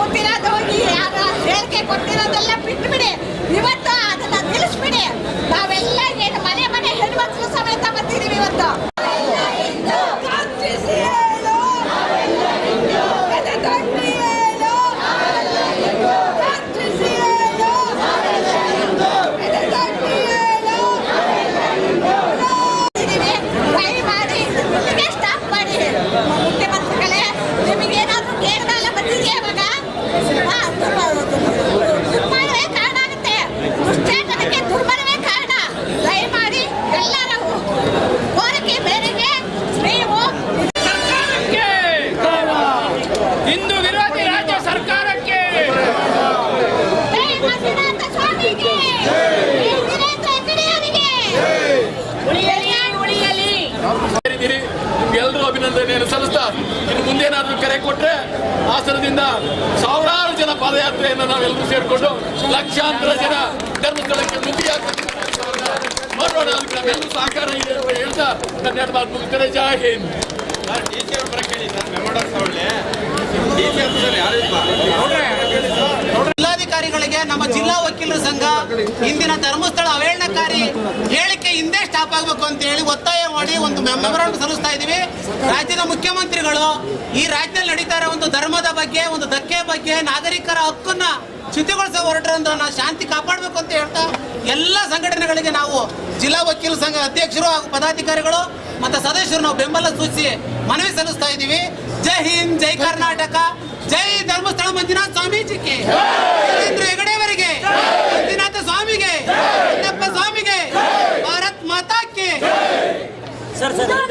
ಕೂತಿರೋದು ಹೋಗಿ ಯಾರ ಹೇಳಿಕೆ ಕೊಟ್ಟಿರೋದೆಲ್ಲ ಬಿಟ್ಬಿಡಿ. ಇವತ್ತು ಅದನ್ನ ನಿಲ್ಲಿಸ್ಬಿಡಿ. ನಾವೆಲ್ಲ ಏನು ಮನೆ ಮನೆ ಹೆಣ್ಮಕ್ಳು ಸಮೇತ ಬರ್ತಿದೀವಿ ಇವತ್ತು. ಮುಖ್ಯಮಂತ್ರಿಗಳೇ ನಿಮಗೇನಾದ್ರೂ ಕೇರಳ ಬಂದಿದೆಯಾ ಇವಾಗ? Ah, tá bom. Tá ಪ್ರಾರ್ಥನೆಯನ್ನು ಸಲ್ಲಿಸ್ತಾ ಇನ್ನು ಮುಂದೇನಾದ್ರೂ ಕರೆ ಕೊಟ್ರೆ ಹಾಸನದಿಂದ ಸಾವಿರಾರು ಜನ ಪಾದಯಾತ್ರೆಯನ್ನು ನಾವೆಲ್ಲರೂ ಸೇರಿಕೊಂಡು ಲಕ್ಷಾಂತರ ಜನ ಧರ್ಮಸ್ಥಳಕ್ಕೆ ನುಗ್ಗಿಯಾಗ್ತಕ್ಕಂಥ ಮಾಡೋಣ ಅದಕ್ಕೆ ನಮ್ಮೆಲ್ಲರೂ ಸಹಕಾರ ಇದೆ ಅಂತ ಹೇಳ್ತಾ ನನ್ನ ಎರಡು ಮಾತು ಜಾ ಜೈ ಹಿಂದ್. ಜಿಲ್ಲಾಧಿಕಾರಿಗಳಿಗೆ ನಮ್ಮ ಜಿಲ್ಲಾ ವಕೀಲರ ಸಂಘ ಇಂದಿನ ಧರ್ಮಸ್ಥಳ ಅವೇಳನಕಾರಿ ಹೇಳಿಕೆ ಹಿಂದೆ ಸ್ಟಾಪ್ ಆಗಬೇಕು ಅಂತ ಹೇಳಿ ಒತ್ತಾಯ ಮಾಡಿ ಒಂದು ಮೆಮೊರಾಂಡ್ ಸಲ್ಲಿಸ್ತಾ ಇದ್ದೀವಿ. ರಾಜ್ಯದ ಮುಖ್ಯಮಂತ್ರಿಗಳು ಈ ರಾಜ್ಯದಲ್ಲಿ ನಡೀತಾ ಒಂದು ಧರ್ಮದ ಬಗ್ಗೆ, ಒಂದು ಧಕ್ಕೆ ಬಗ್ಗೆ, ನಾಗರಿಕರ ಹಕ್ಕನ್ನ ಚ್ಯುತಿಗೊಳಿಸೋ ನಾವು ಶಾಂತಿ ಕಾಪಾಡಬೇಕು ಅಂತ ಹೇಳ್ತಾ ಎಲ್ಲ ಸಂಘಟನೆಗಳಿಗೆ ನಾವು ಜಿಲ್ಲಾ ವಕೀಲ ಸಂಘ ಅಧ್ಯಕ್ಷರು ಹಾಗೂ ಪದಾಧಿಕಾರಿಗಳು ಮತ್ತು ಸದಸ್ಯರು ನಾವು ಬೆಂಬಲ ಸೂಚಿಸಿ ಮನವಿ ಸಲ್ಲಿಸ್ತಾ ಇದ್ದೀವಿ. ಜೈ ಹಿಂದ್, ಜೈ ಕರ್ನಾಟಕ, ಜೈ ಧರ್ಮಸ್ಥಳ ಮಂಜುನಾಥ ಸ್ವಾಮೀಜಿಗೆ. It's not